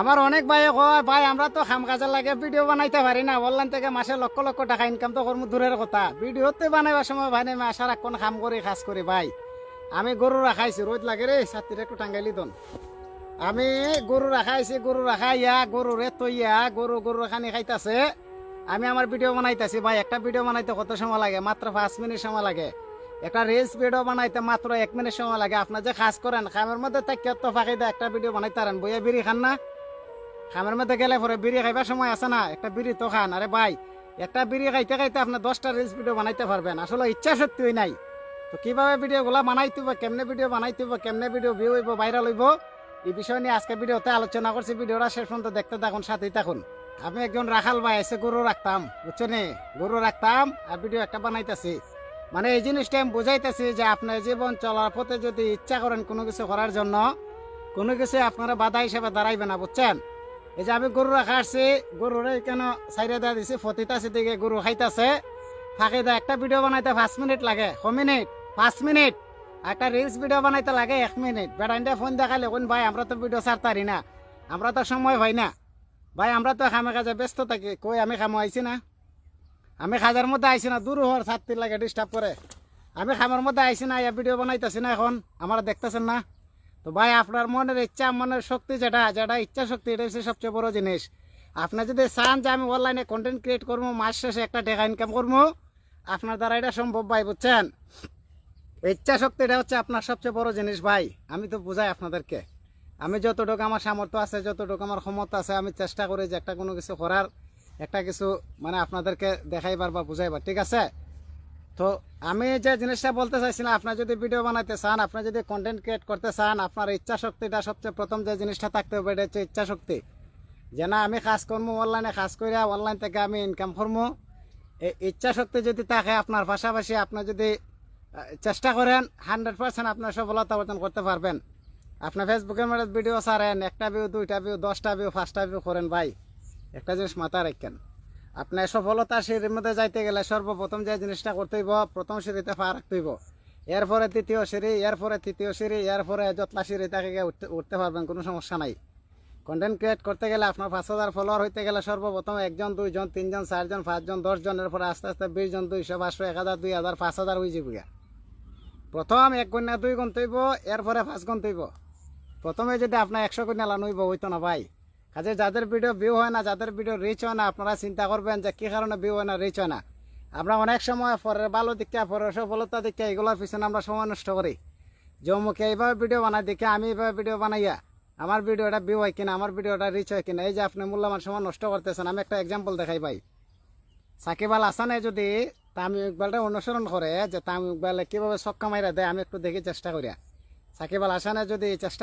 আমার অনেক ভাই কয়, ভাই, আমরা তো খাম কাজের লাগে ভিডিও বানাইতে পারি না। অনলাইন থেকে মাসে লক্ষ লক্ষ টাকা ইনকাম তো করব দূরের কথা। ভিডিওতে বানাইবার সময় ভাই, আমি আশা রাখুন খাম করি, খাস করি, ভাই। আমি গরু রাখাইছি, রোদ লাগে রে, ছাত্রীর একটু টাঙ্গাইলি দন। আমি গরু রাখাইছি, গরু রাখাইয়া, গরু রে তৈয়া গরু গরু খানি খাইতাছে। আমি আমার ভিডিও বানাইতেছি, ভাই, একটা ভিডিও বানাইতে কত সময় লাগে? মাত্র পাঁচ মিনিট সময় লাগে। একটা রিলস ভিডিও বানাইতে মাত্র এক মিনিট সময় লাগে। আপনার যে খাস করেন, খামের মধ্যে তাকে তো ফাঁকি একটা ভিডিও বানাইতে পারেন, বইয়া বিড়ি খান না। খামের মধ্যে গেলে পরে বিড়ি খাইবার সময় আছে না, একটা বিড়ি তো খান। আরে ভাই, একটা বিড়ি খাইতে খাইতে আপনার দশটা রিলস ভিডিও বানাইতে পারবেন। আসলে ইচ্ছা সত্যি নাই। তো কীভাবে ভিডিওগুলো বানাইতে হবে, কেমনে ভিডিও বানাইতে হবে, কেমনে ভিডিও ভিউ হইব ভাইরাল হইব, এই বিষয় নিয়ে আজকে ভিডিওতে আলোচনা করছি। ভিডিওটা শেষ পর্যন্ত দেখতে থাকুন, সাথেই থাকুন। আমি একজন রাখাল ভাই, এসে গরু রাখতাম বুঝছ নি? গরু রাখতাম আর ভিডিও একটা বানাইতেছি। মানে এই জিনিসটা আমি বুঝাইতেছি যে আপনার জীবন চলার পথে যদি ইচ্ছা করেন কোনো কিছু করার জন্য, কোনো কিছু আপনারা বাধা হিসেবে দাঁড়াইবে না, বুঝছেন? এই যে আমি গরু রাখা আসছি, গরুরে কেন সাইডে দেওয়া দিছি ফতিতাছে দিকে গরু খাইতাছে। ফাঁকে দেয় একটা ভিডিও বানাইতে পাঁচ মিনিট লাগে, ক মিনিট? পাঁচ মিনিট। একটা রিলস ভিডিও বানাইতে লাগে এক মিনিট। বেড়াইনটা ফোন দেখালে কোন ভাই, আমরা তো ভিডিও ছাড়তারি না। আমরা তো সময় হয় না। ভাই, আমরা তো খামে কাজে ব্যস্ত থাকি। কই, আমি খামো, আইছি না? আমি খাজার মধ্যে আইছি না, দূর হওয়ার ছাত্রীর লাগে ডিস্টার্ব করে। আমি খামার মধ্যে আইছি না ভিডিও বানাইতেছি না এখন। আমার দেখতেছেন না? তো ভাই, আপনার মনের ইচ্ছা, মনের শক্তি যেটা যেটা ইচ্ছা শক্তি এটা হচ্ছে সবচেয়ে বড় জিনিস। আপনি যদি চান যে আমি অনলাইনে কন্টেন্ট ক্রিয়েট করব, মাস শেষে একটা টাকা ইনকাম করব, আপনার দ্বারা এটা সম্ভব ভাই, বুঝছেন? ইচ্ছা শক্তি এটা হচ্ছে আপনার সবচেয়ে বড় জিনিস ভাই। আমি তো বুঝাই আপনাদেরকে। আমি যতটুকু আমার সামর্থ্য আছে, যতটুকু আমার ক্ষমতা আছে, আমি চেষ্টা করি যে একটা কোনো কিছু করার, একটা কিছু মানে আপনাদেরকে দেখাইবার বা বুঝাইবার, ঠিক আছে? তো আমি যে জিনিসটা বলতে চাইছিলাম, আপনার যদি ভিডিও বানাইতে চান আপনি যদি কন্টেন্ট ক্রিয়েট করতে চান, আপনার ইচ্ছা শক্তিটা সবচেয়ে প্রথম যে জিনিসটা থাকতে হবে, এটা হচ্ছে ইচ্ছা শক্তি যে না, আমি কাজ করব অনলাইনে কাজ করিয়া অনলাইন থেকে আমি ইনকাম করব এই ইচ্ছা শক্তি যদি থাকে আপনার, পাশাপাশি আপনি যদি চেষ্টা করেন হান্ড্রেড পার্সেন্ট আপনার সফলতা অর্জন করতে পারবেন। আপনার ফেসবুকের মধ্যে ভিডিও ছাড়েন, একটা ভিউ দুইটা ভিউ দশটা ভিউ পাঁচটা ভিউ করেন ভাই। একটা জিনিস মাথায় রাখেন। আপনার সফলতা সিঁড়ির মধ্যে যাইতে গেলে সর্বপ্রথম যে জিনিসটা করতে হইব, প্রথম সিঁড়িতে পা রাখতে হইব। এরপরে তৃতীয় সিঁড়ি এরপরে তৃতীয় সিঁড়ি এরপরে যতলা সিঁড়ি তাকে উঠতে পারবেন, কোনো সমস্যা নাই। কন্টেন্ট ক্রিয়েট করতে গেলে আপনার পাঁচ হাজার ফলোয়ার হইতে গেলে সর্বপ্রথম একজন, দুইজন, তিনজন, চারজন, পাঁচজন দশজন এরপরে আস্তে আস্তে বিশ জন, দুইশো, পাঁচশো, এক হাজার, দুই হাজার, পাঁচ হাজার হয়ে যাবে। প্রথম এক গুণা দুই গুণ তৈব এরপরে পাঁচ গুণ তৈব প্রথমে যদি আপনার একশো গুণা লান হইব, হইতো না ভাই। কাজে যাদের ভিডিও ভিউ হয় না, যাদের ভিডিও রিচ হয় না, আপনারা চিন্তা করবেন যে কি কারণে ভিউ হয় না রিচ হয় না। আমরা অনেক সময় পরের ভালো দিকে, পরের সফলতা দিকে, এগুলোর পিছনে আমরা সময় নষ্ট করি। যে এইভাবে ভিডিও বানাই, দেখে আমি এইভাবে ভিডিও বানাইয়া, আমার ভিডিওটা ভিউ হয় কিনা, আমার ভিডিওটা রিচ হয় কিনা, এই যে আপনি মূল্যবান সময় নষ্ট করতেছেন, আমি একটা এক্সাম্পল দেখাই ভাই। সাকিব আল হাসানে যদি তামিম ইকবালটা অনুসরণ করে, যে তামিম ইকবালে কীভাবে ছক্কা মাইরা দেয়, আমি একটু দেখি চেষ্টা করিয়া। সাকিব আল হাসানে যদি চেষ্টা